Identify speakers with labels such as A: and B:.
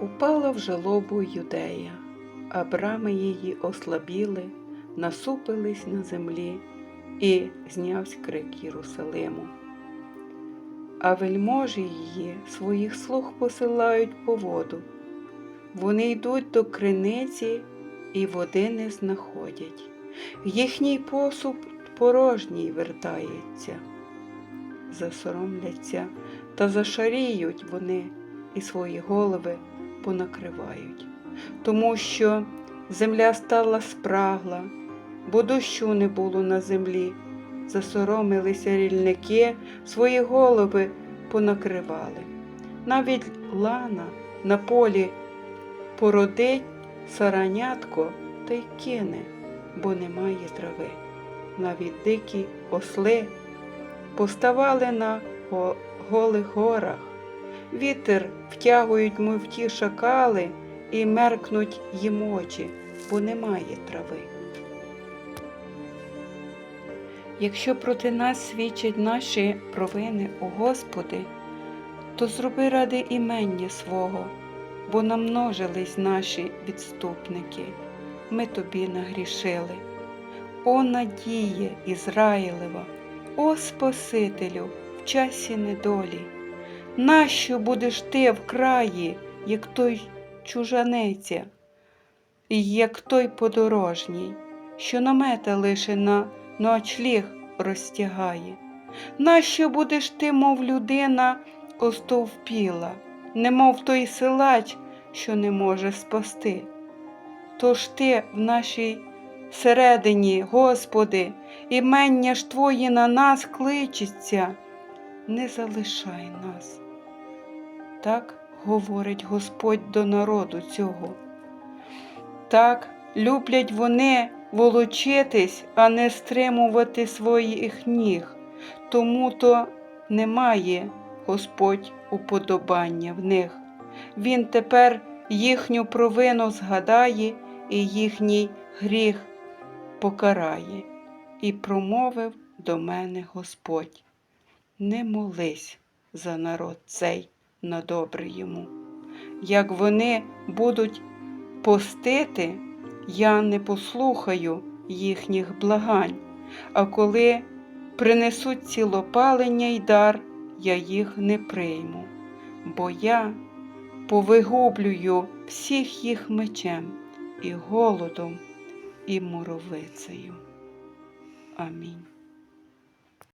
A: Упала в жалобу юдея, а брами її ослабіли, насупились на землі, і знявсь крик Єрусалиму. А вельможі її своїх слуг посилають по воду. Вони йдуть до криниці і води не знаходять. Їхній посуд порожній вертається. Засоромляться та зашаріють вони і свої голови понакривають, тому що земля стала спрагла, бо дощу не було на землі. Засоромилися рільники, свої голови понакривали. Навіть лана на полі породить саранятко та й кине, бо немає трави. Навіть дикі осли поставали на голих горах. Вітер втягують мов ті шакали і меркнуть їм очі, бо немає трави. Якщо проти нас свідчать наші провини, о Господи, то зроби ради імення свого, бо намножились наші відступники, ми тобі нагрішили. О надіє Ізраїлева, о Спасителю в часі недолі. Нащо будеш ти в краї, як той чужанеця, як той подорожній, що намета лише на ночліг розтягає? Нащо будеш ти, мов людина, остовпіла, немов той силач, що не може спасти? Тож ти в нашій середині, Господи, імення ж Твої на нас кличеться, не залишай нас. Так говорить Господь до народу цього. Так люблять вони волочитись, а не стримувати своїх ніг. Тому то немає Господь уподобання в них. Він тепер їхню провину згадає і їхній гріх покарає. І промовив до мене Господь: Не молись за народ цей на добре йому. Як вони будуть постити, я не послухаю їхніх благань, а коли принесуть цілопалення й дар, я їх не прийму, бо я повигублюю всіх їх мечем і голодом, і муровицею. Амінь.